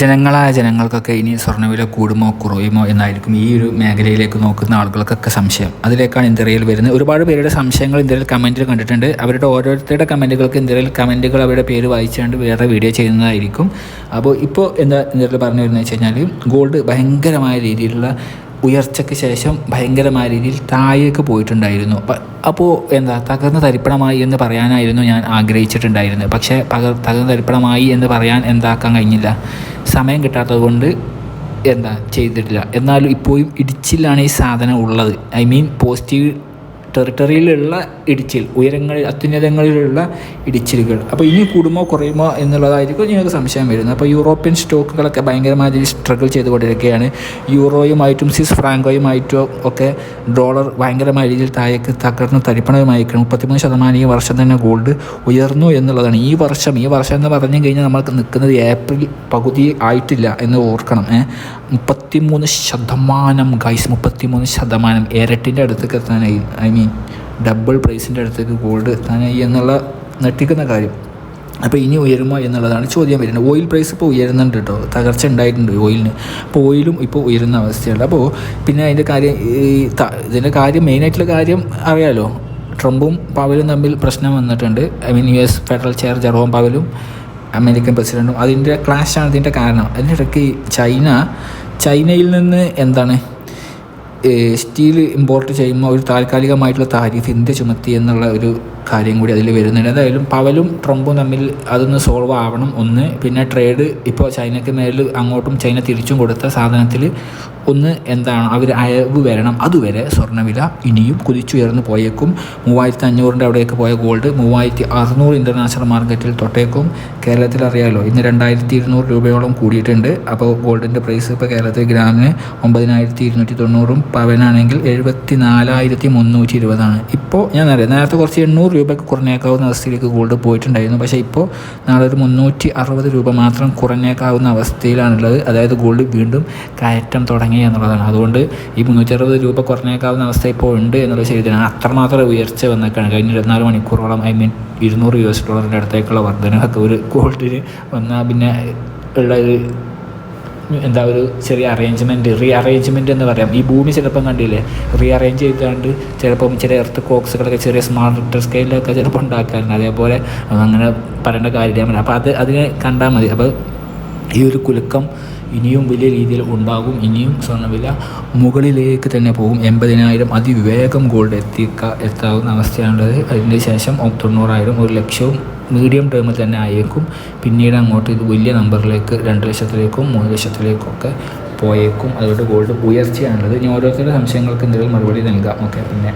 ജനങ്ങളായ ജനങ്ങൾക്കൊക്കെ ഇനി സ്വർണവില കൂടുമോ കുറയുമോ എന്നായിരിക്കും ഈ ഒരു മേഖലയിലേക്ക് നോക്കുന്ന ആളുകൾക്കൊക്കെ സംശയം. അതിലേക്കാണ് ഇന്ത്യയിൽ വരുന്നത്. ഒരുപാട് പേരുടെ സംശയങ്ങൾ ഇന്ത്യയിൽ കമന്റിൽ കണ്ടിട്ടുണ്ട്. അവരുടെ ഓരോരുത്തരുടെ കമന്റുകൾക്ക് ഇന്ത്യയിൽ കമന്റുകൾ അവരുടെ പേര് വായിച്ചുകൊണ്ട് വേറെ വീഡിയോ ചെയ്യുന്നതായിരിക്കും. അപ്പോൾ ഇപ്പോൾ എന്താ ഇന്ത്യയിൽ പറഞ്ഞു വരുന്നത് വെച്ച് കഴിഞ്ഞാൽ ഗോൾഡ് ഭയങ്കരമായ രീതിയിലുള്ള ഉയർച്ചയ്ക്ക് ശേഷം ഭയങ്കരമായ രീതിയിൽ താഴേക്ക് പോയിട്ടുണ്ടായിരുന്നു. അപ്പോൾ എന്താ തകർന്ന തരിപ്പണമായി എന്ന് പറയാനായിരുന്നു ഞാൻ ആഗ്രഹിച്ചിട്ടുണ്ടായിരുന്നത്. പക്ഷേ തകർന്ന തരിപ്പണമായി എന്ന് പറയാൻ എന്താക്കാൻ കഴിഞ്ഞില്ല. സമയം കിട്ടാത്തത് കൊണ്ട് എന്താ ചെയ്തിട്ടില്ല. എന്നാലും ഇപ്പോഴും ഇടിച്ചിലാണ് ഈ സാധനം ഉള്ളത്. ഐ മീൻ പോസിറ്റീവ് ടെറിട്ടറിയിലുള്ള ഇടിച്ചിൽ ഉയരങ്ങൾ അത്യുന്നതങ്ങളിലുള്ള ഇടിച്ചിലുകൾ. അപ്പോൾ ഇനി കൂടുമോ കുറയുമോ എന്നുള്ളതായിരിക്കും ഞങ്ങൾക്ക് സംശയം വരുന്നത്. അപ്പോൾ യൂറോപ്യൻ സ്റ്റോക്കുകളൊക്കെ ഭയങ്കരമായി സ്ട്രഗിൾ ചെയ്തുകൊണ്ടിരിക്കുകയാണ്. യൂറോയുമായിട്ടും സ്വിസ് ഫ്രാങ്കോയുമായിട്ടും ഒക്കെ ഡോളർ ഭയങ്കരമായ രീതിയിൽ താഴേക്ക് തകർന്ന് തരിപ്പണമായിരിക്കണം മുപ്പത്തിമൂന്ന് ശതമാനം ഈ വർഷം തന്നെ ഗോൾഡ് ഉയർന്നു എന്നുള്ളതാണ്. ഈ വർഷം ഈ വർഷം എന്ന് പറഞ്ഞു കഴിഞ്ഞാൽ നമ്മൾക്ക് നിൽക്കുന്നത് ഏപ്രിൽ പകുതി ആയിട്ടില്ല എന്ന് ഓർക്കണം. മുപ്പത്തിമൂന്ന് ശതമാനം ഗൈസ് മുപ്പത്തിമൂന്ന് ശതമാനം. ഇരട്ടിന്റെ അടുത്തേക്ക് എത്താനായി. ഐ മീൻ ഡബിൾ പ്രൈസിന്റെ അടുത്തേക്ക് ഗോൾഡ് എത്താനായി എന്നുള്ള നെട്ടിക്കുന്ന കാര്യം. അപ്പോൾ ഇനി ഉയരുമോ എന്നുള്ളതാണ് ചോദ്യം വരുന്നത്. ഓയിൽ പ്രൈസ് ഇപ്പോൾ ഉയരുന്നുണ്ട് കേട്ടോ തകർച്ച ഉണ്ടായിട്ടുണ്ട് ഓയിലിന് അപ്പോൾ ഓയിലും ഇപ്പോൾ ഉയരുന്ന അവസ്ഥയുണ്ട് അപ്പോൾ പിന്നെ അതിന്റെ കാര്യം ഈ ഇതിന്റെ കാര്യം മെയിനായിട്ടുള്ള കാര്യം അറിയാലോ. ട്രംപും പവലും തമ്മിൽ പ്രശ്നം വന്നിട്ടുണ്ട്. I mean U S federal chair Jerome പവലും American പ്രസിഡന്റും അതിന്റെ ക്ലാഷാണ് ഇതിന്റെ കാരണം. അതിനിടയ്ക്ക് ചൈന ചൈനയിൽ നിന്ന് എന്താണ് സ്റ്റീൽ ഇമ്പോർട്ട് ചെയ്യുമ്പോൾ ഒരു താൽക്കാലികമായിട്ടുള്ള താരിഫ് ഇന്ത്യ ചുമത്തി എന്നുള്ള ഒരു കാര്യം കൂടി അതിൽ വരുന്നുണ്ട്. എന്തായാലും പവലും ട്രംപും തമ്മിൽ അതൊന്ന് സോൾവ് ആവണം ഒന്ന്. പിന്നെ ട്രേഡ് ഇപ്പോൾ ചൈനയ്ക്ക് മേലിൽ അങ്ങോട്ടും ചൈന തിരിച്ചും കൊടുത്ത സാധനത്തിൽ ഒന്ന് എന്താണ് അവർ അയവ് വരണം. അതുവരെ സ്വർണവില ഇനിയും കുതിച്ചുയർന്ന് പോയേക്കും. മൂവായിരത്തി അഞ്ഞൂറിന്റെ അവിടേക്ക് പോയ ഗോൾഡ് മൂവായിരത്തി അറുന്നൂറ് ഇന്റർനാഷണൽ മാർക്കറ്റിൽ തൊട്ടേക്കും. കേരളത്തിൽ അറിയാമല്ലോ ഇന്ന് രണ്ടായിരത്തി ഇരുന്നൂറ് രൂപയോളം കൂടിയിട്ടുണ്ട്. അപ്പോൾ ഗോൾഡിന്റെ പ്രൈസ് ഇപ്പോൾ കേരളത്തിൽ ഗ്രാമിന് ഒമ്പതിനായിരത്തി ഇരുന്നൂറ്റി തൊണ്ണൂറും പവനാണെങ്കിൽ എഴുപത്തി നാലായിരത്തി മുന്നൂറ്റി ഇരുപതാണ് ഇപ്പോൾ ഞാൻ അറിയാം നേരത്തെ കുറച്ച് എണ്ണൂറ് രൂപയ്ക്ക് കുറഞ്ഞേക്കാവുന്ന അവസ്ഥയിലേക്ക് ഗോൾഡ് പോയിട്ടുണ്ടായിരുന്നു. പക്ഷേ ഇപ്പോൾ നാളെ ഒരു മുന്നൂറ്റി അറുപത് രൂപ മാത്രം കുറഞ്ഞേക്കാവുന്ന അവസ്ഥയിലാണുള്ളത്. അതായത് ഗോൾഡ് വീണ്ടും കയറ്റം തുടങ്ങി എന്നുള്ളതാണ്. അതുകൊണ്ട് ഈ മുന്നൂറ്റി അറുപത് രൂപ കുറഞ്ഞേക്കാവുന്ന അവസ്ഥ ഇപ്പോൾ ഉണ്ട് എന്നുള്ളത് ശരിയാണ് അത്രമാത്രം ഉയർച്ച വന്നേക്കാണ്. കഴിഞ്ഞ ഇരുപത്തിനാല് മണിക്കൂറോളം ഐ മീൻ ഇരുന്നൂറ് യു എസ് ഡോളറിന്റെ അടുത്തേക്കുള്ള വർധനമൊക്കെ ഒരു ഗോൾഡിന് വന്നാൽ പിന്നെ ഉള്ള ഒരു എന്താ ഒരു ചെറിയ അറേഞ്ച്മെന്റ് റീ അറേഞ്ച്മെന്റ് എന്ന് പറയാം. ഈ ഭൂമി ചിലപ്പം കണ്ടില്ലേ? റീ അറേഞ്ച് ചെയ്താണ്ട് ചിലപ്പം ചില എർത്ത് കോക്സുകളൊക്കെ ചെറിയ സ്മാർട്ട് സ്കെയിലൊക്കെ ചിലപ്പോൾ ഉണ്ടാക്കാറുണ്ട്. അതേപോലെ അങ്ങനെ പറയേണ്ട കാര്യമില്ല. അപ്പോൾ അത് അതിനെ കണ്ടാൽ മതി. അപ്പോൾ ഈ ഒരു കുലുക്കം ഇനിയും വലിയ രീതിയിൽ ഉണ്ടാകും. ഇനിയും സ്വർണവില മുകളിലേക്ക് തന്നെ പോകും. എൺപതിനായിരം അതിവേഗം ഗോൾഡ് എത്തിക്ക എത്താവുന്ന അവസ്ഥയാണുള്ളത്. അതിന് ശേഷം തൊണ്ണൂറായിരം ഒരു ലക്ഷവും മീഡിയം ടേമിൽ തന്നെ ആയേക്കും. പിന്നീട് അങ്ങോട്ട് ഇത് വലിയ നമ്പറിലേക്ക് രണ്ട് ലക്ഷത്തിലേക്കും മൂന്ന് ലക്ഷത്തിലേക്കും ഒക്കെ പോയേക്കും. അതുകൊണ്ട് ഗോൾഡ് ഉയർച്ചയാണുള്ളത്. ഇനി ഓരോരുത്തരുടെ സംശയങ്ങൾക്ക് എന്തെങ്കിലും മറുപടി നൽകാം. ഓക്കെ പിന്നെ.